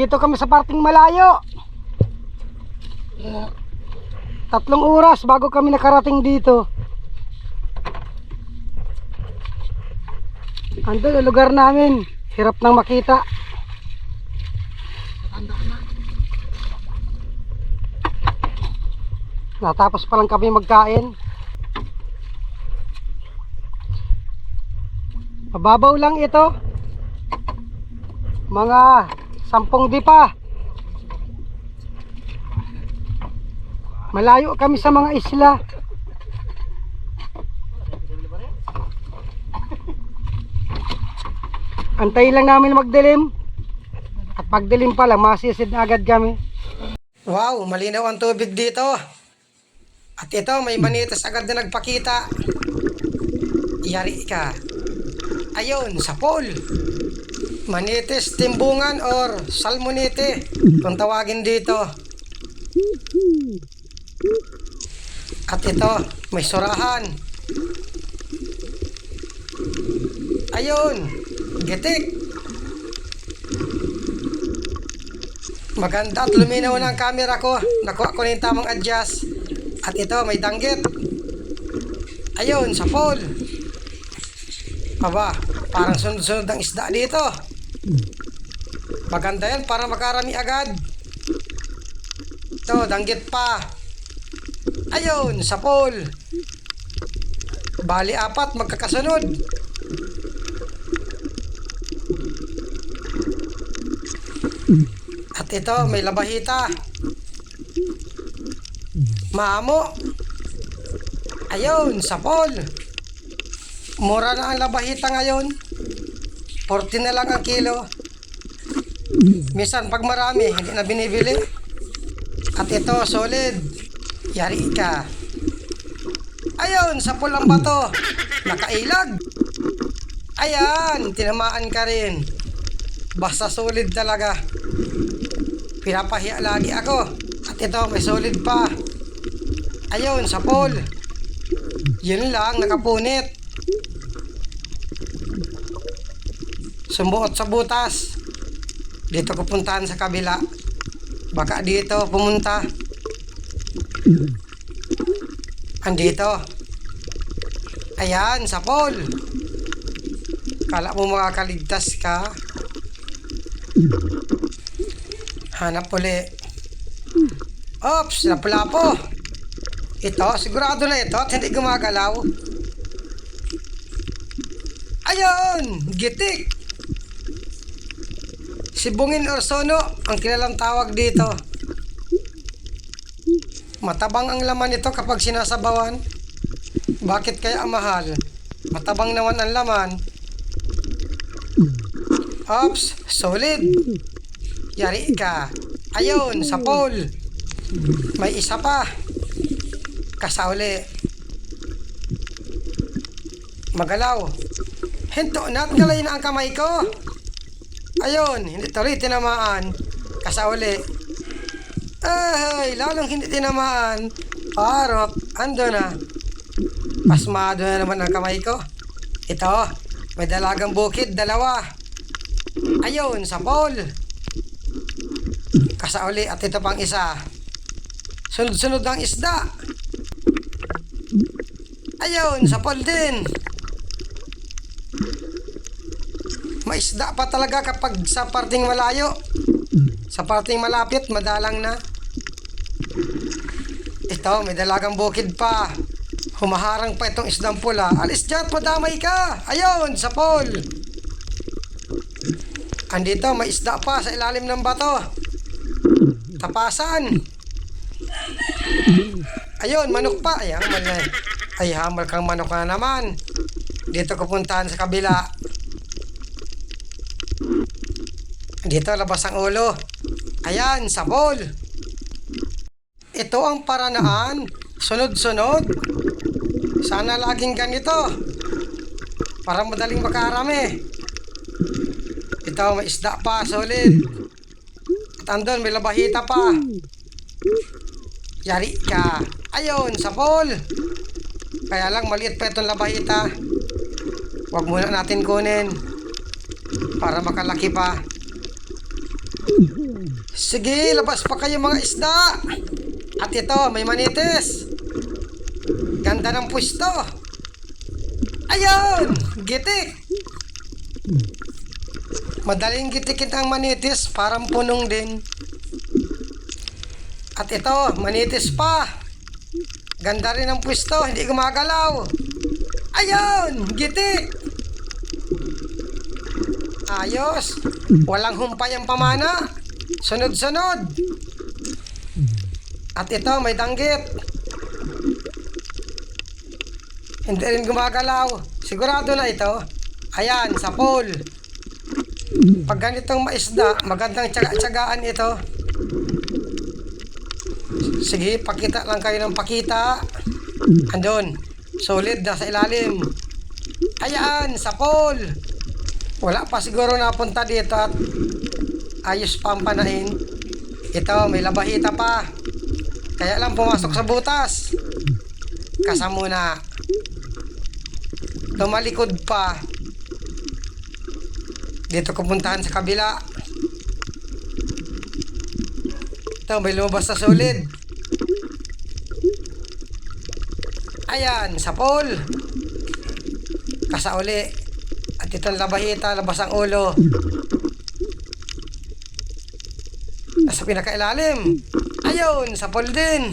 Andito kami sa parting malayo. Tatlong oras bago kami nakarating dito. Andun ang lugar namin. Hirap nang makita. Natapos pa lang kami magkain. Mababaw lang ito. Mga sampung di pa. Malayo kami sa mga isla. Antayin lang namin magdilim. At pagdilim pa lang, masisid agad kami. Wow, malinaw ang tubig dito. At ito, may manitas agad na nagpakita. Yari ka. Ayun, sa pool. Manitis timbungan or salmonite kung tawagin dito. At ito, may surahan. Ayun, gitik. Maganda at luminaw na ang camera ko. Nakuha ko na yung tamang adjust. At ito, may danggit. Ayun, sa pole. Aba, parang sunod-sunod ang isda dito. Maganda yan para makarami agad. Ito, danggit pa. Ayun, sa pole. Bali apat, magkakasunod. At ito, may labahita. Maamo. Ayun, sa pole. Mura na ang labahita ngayon. 40 na lang ang kilo. Minsan pag marami, hindi na binibili. At ito, solid. Yari ka. Ayun, sa pulang bato. Nakailag. Ayan, tinamaan ka rin. Basta solid talaga. Pinapahiya lagi ako. At ito, may solid pa. Ayun, sa pole. Yun lang, nakapunit. Sumbuot sa butas. Dito ko puntahan sa kabila. Baka dito pumunta. Andito. Ayan, sa pole. Kala mo makakaligtas ka. Hanap uli. Ops, lapu-lapo. Ito, sigurado na ito at hindi gumagalaw. Ayun, gitik. Sibungin or sono, ang kilalang tawag dito. Matabang ang laman nito kapag sinasabawan. Bakit kaya mahal? Matabang naman ang laman. Ops, solid. Yari ka. Ayun, sa pole. May isa pa. Kasauli. Magalaw. Hinto na at galay na ang kamay ko. Ayun, hindi tuloy tinamaan. Kasauli. Ay, lalong hindi tinamaan. Parok, ando na. Pasmado na naman ang kamay ko. Ito, may dalagang bukid, dalawa. Ayun, sa pole. Kasauli at ito pang isa. Sunod-sunod ang isda. Ayun, sa pole din. May isda pa talaga kapag sa parting malayo. Sa parting malapit, madalang na. Ito, may dalagang bukid pa. Humaharang pa itong isdang pula. Alis dyan, madamay ka. Ayun, sa pole. Andito, may isda pa sa ilalim ng bato. Tapasan. Ayun, manok pa. Ay, hamal. Ay, hamal kang manok na naman. Dito ko puntahan sa kabila. Dito, labas ang ulo. Ayan, sa bowl. Ito ang paranaan. Sunod-sunod. Sana laging ganito. Para madaling makarami. Ito, may isda pa, solid. At andun, may labahita pa. Yari ka. Ayun, sa pool. Kaya lang, maliit pa itong labahita. Huwag muna natin kunin. Para makalaki pa. Sige, labas pa kayo mga isda. At ito, may manitis. Ganda ng pwesto. Ayun! Gitik! Madaling gitikin ang manitis, parang punong din. At ito, manitis pa. Ganda rin ang pwesto, hindi gumagalaw. Ayun! Gitik! Ayos! Walang humpay ang pamana. Sunod-sunod. At ito, may danggit. Hindi rin gumagalaw. Sigurado na ito. Ayan, sa pole. Pag ganitong maisda, magandang tsaga-tsagaan ito. Sige, pakita lang kayo ng pakita. Andun. Solid, nasa ilalim. Ayan, sa pole. Wala pa siguro napunta dito at ayos pa ang panahin. Ito, may labahita pa. Kaya lang pumasok sa butas. Kasa muna. Tumalikod pa. Dito ko puntahan sa kabila. Ito, may lumabas na solid. Ayan, sa pole. Kasa uli. At itong labahita, labas ang ulo. Nasa pinakailalim. Ayun, sa pole din.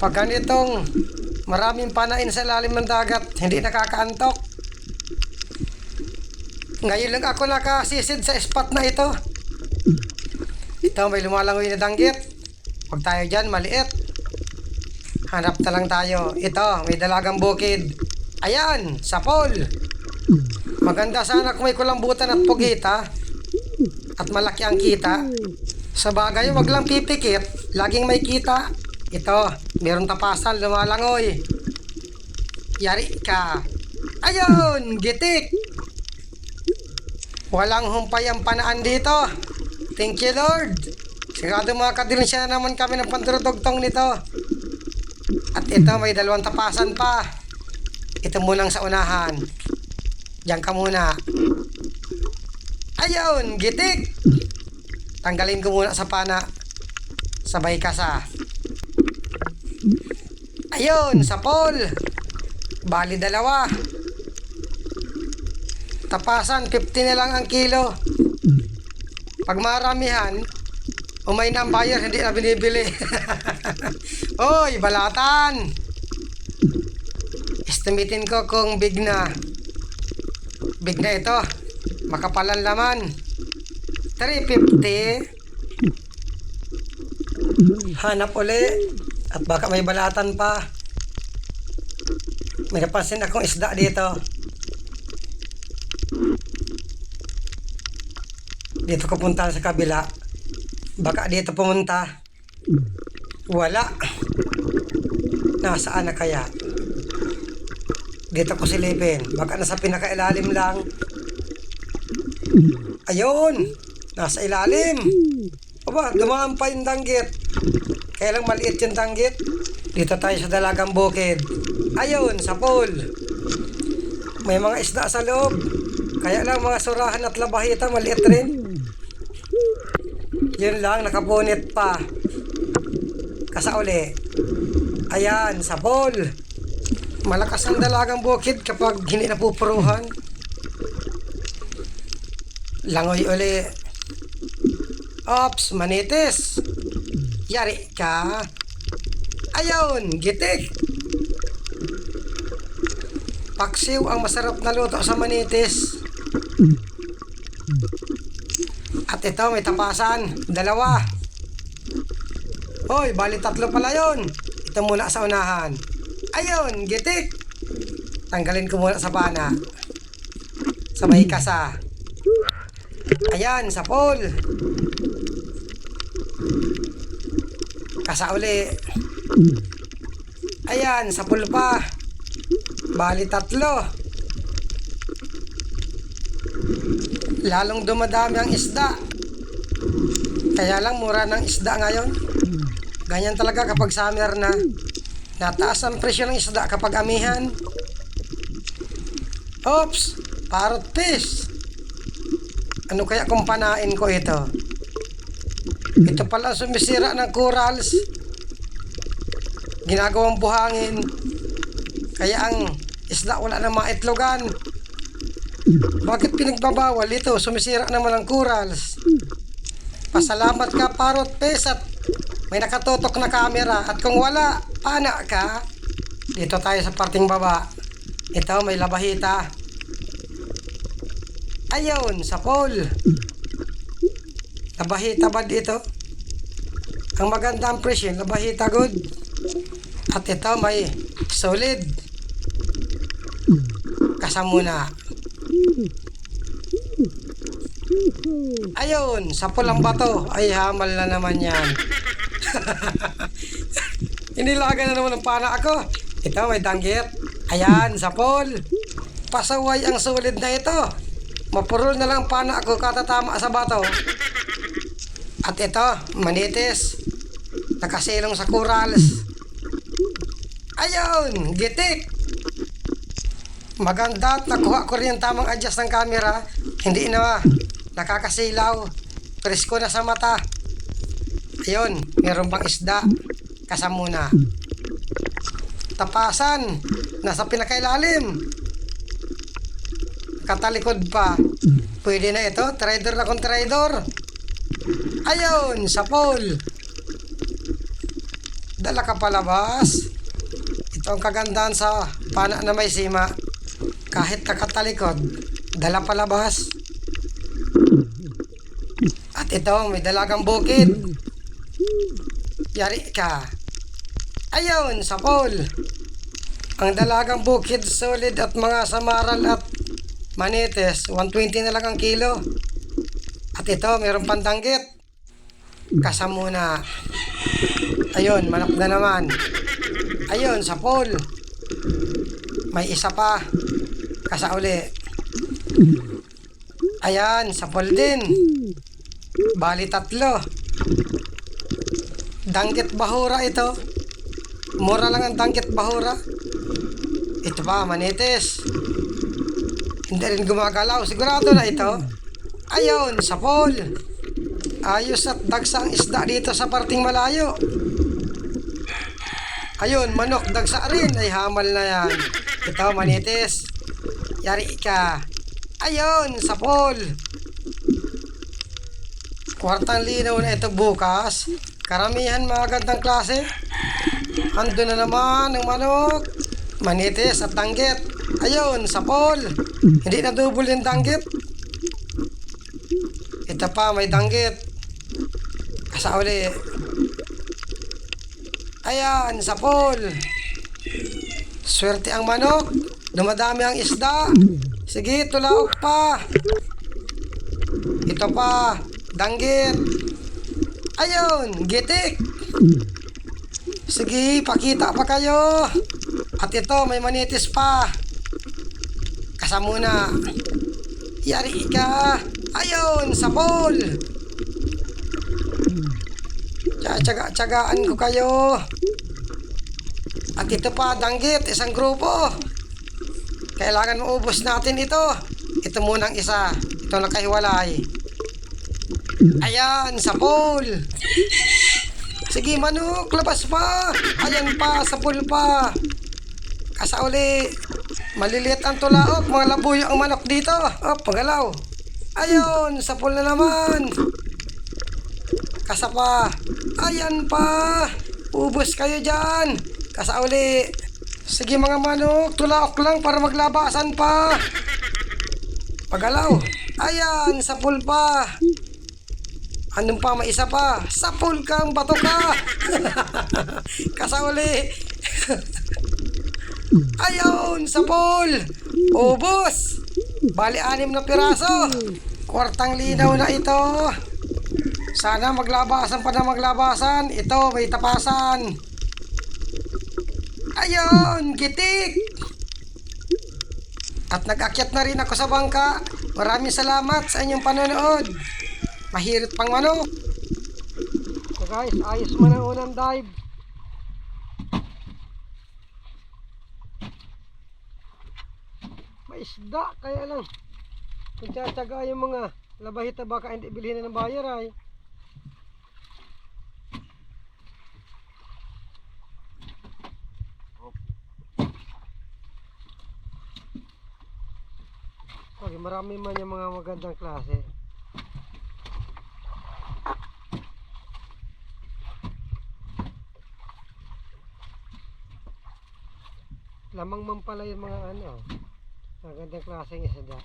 Pag ganitong maraming panain sa ilalim ng dagat, hindi nakakaantok. Ngayon lang ako nakasisid sa spot na ito. Ito, may lumalangoy na danggit. Huwag tayo dyan, maliit. Hanap na lang tayo. Ito, may dalagang bukid. Ayan, sa pole. Maganda sana kung may kulambutan at pugita. At malaki ang kita. Sa bagay, wag lang pipikit. Laging may kita. Ito, meron tapasan, lumalangoy. Yari ka. Ayun, gitik. Walang humpay ang panaan dito. Thank you, Lord. Sigurado mga kadilinsya na naman kami ng pandurudugtong nito. At ito, may dalawang tapasan pa. Ito munang sa unahan. Diyan ka muna. Ayun, gitik. Tanggalin ko muna sa pana. Sabay ka sa. Ayun, sa pole. Bali dalawa. Tapasan, 50 na lang ang kilo. Pag maramihan, umay na ang buyer, hindi na binibili. Oy, balatan! Estimatein ko kung big na. Big na ito. Makapalan laman. 350. Hanap uli. At baka may balatan pa. May napansin akong isda dito. Dito ko punta sa kabila. Baka dito pumunta. Wala. Nasaan na kaya? Dito ko silipin. Baka nasa pinakailalim lang. Ayun! Nasa ilalim. Aba, dumaan pa yung danggit. Kaya lang maliit yung danggit. Dito tayo sa dalagang bukid. Ayun, sa pool. May mga isda sa loob. Kaya lang mga surahan at labahita, maliit rin. Yun lang, nakapunit pa. Kasauli. Ayan, sa pool. Malakas ang dalagang bukid kapag hindi napupuruhan. Langoy uli. Ops, manitis. Yari ka. Ayun, gitik. Paksiw ang masarap na luto sa manitis. At ito, may tapasan. Dalawa. Hoy, bali tatlo pala yon. Ito muna sa unahan. Ayun, gitik. Tanggalin ko muna sa pana. Sabay kasa. Ayan, sa pole. Kasa uli. Ayan, sa pool pa. Bali tatlo. Lalong dumadami ang isda. Kaya lang mura ng isda ngayon. Ganyan talaga kapag summer na. Nataas ang presyo ng isda kapag amihan. Oops! Parrot fish! Ano kaya kung panain ko ito? Ito pala sumisira ng corals. Ginagawang buhangin. Kaya ang isda wala na mga itlogan. Bakit pinagbabawal ito? Sumisira naman ang corals. Pasalamat ka parot pesat. May nakatutok na camera. At kung wala, pana ka. Dito tayo sa parting baba. Ito, may labahita. Ayun, sa pole. Labahita ba dito? Ang maganda ang presyo, labahita good. At ito may solid. Kasamuna. Ayun, sa pulang bato. Ay, hamal na naman yan. Inilaga na naman ang pana ako. Ito, may danggit. Ayan, sa pol. Pasaway ang solid na ito. Mapurol na lang pana ako katatama sa bato. At ito, manitis. Nakasilong sa corals. Ayun, gitik. Maganda at nakuha ko rin yung tamang adjust ng camera. Hindi na nakakasilaw. Presko na sa mata. Ayun, meron pang isda. Kasamuna. Tapasan. Nasa pinakailalim. Katalikod pa. Pwede na ito. Trader na kung trader. Ayun, sa pole. Dala ka palabas. Ito ang kagandahan sa pana na may sima. Kahit nakatalikod, dala palabas. At ito, may dalagang bukid. Yari ka. Ayun, sa pole. Ang dalagang bukid, solid at mga samaral at manites, 120 na lang ang kilo. At ito, mayroong pandanggit. Kasamuna. Ayun, manok na naman. Ayun, sa pole. May isa pa. Kasauli. Ayan, sa pole din. Bali tatlo. Danggit bahura ito. Mura lang ang danggit bahura. Ito pa, manitis. Hindi rin gumagalaw. Sigurado na ito. Ayun, sa pole. Ayos at dagsang isda dito sa parting malayo. Ayun, manok, dagsa rin. Ay, hamal na yan. Ito, manitis. Yari ka. Ayun, sa pole. Kwartang linaw na ito bukas. Karamihan mga gandang klase. Ando na naman ang manok. Manitis at danggit. Ayun, sa pole. Hindi na double yung danggit. Ito pa, may danggit. Kasa uli. Ayan, sa pole. Swerte ang manok. Dumadami ang isda. Sige, tulaok pa. Ito pa, danggit. Ayun, gitik. Sige, pakita pa kayo. At ito, may manitis pa. Kasamuna. Yari ka. Ayun, sa pole. Tsaga-tsagaan ko kayo. At ito pa, danggit, isang grupo. Kailangan maubos natin ito. Ito munang isa. Ito nakahiwalay. Ayan, sa pole. Sige, manok, labas pa. Ayan pa, sa pool pa. Kasauli. Maliliit ang tulaok, mga labuyo ang manok dito. Oh, pagalaw. Ayun, sa pool na naman. Kasapa. Ayan pa. Ubus kayo dyan. Kasauli. Sige mga manok, tulaok lang para maglabasan pa. Pagalaw. Ayan, sa pool pa. Anong pa, may isa pa. Sa pool kang bato ka. Kasauli. Ayun, sa pool. Ubus. Bali, anim na piraso. Kwartang linaw na ito. Sana maglabasan pa na maglabasan. Ito, may tapasan. Ayun, gitik. At nag-akyat na rin ako sa bangka. Maraming salamat sa inyong panonood. Mahirit pang manok. So guys, ayos man ang unang dive. May isda, kaya lang. Kung tsatsaga yung mga labahita baka hindi bilhin na ng bayar ay. Okay, marami man yung mga magandang klase. Lamang man pala yung mga ano, magandang klaseng isda.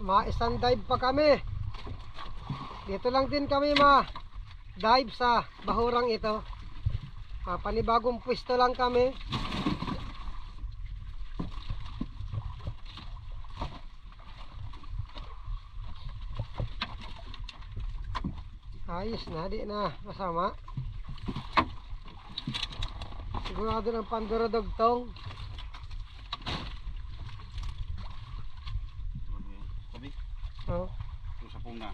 Ma-isang dive pa kami. Dito lang din kami ma dive sa bahurang ito. Ah, panibagong pwesto lang kami. Ayos na, di na masama. Sigurado ng pandurodogtong. Sabi, Oh. ito sa punga.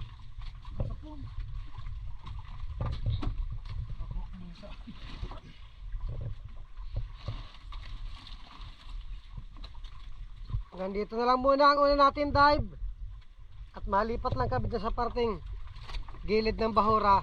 Hanggang dito na lang muna ang una natin dive. At malipat lang kami sa parting gilid ng bahura.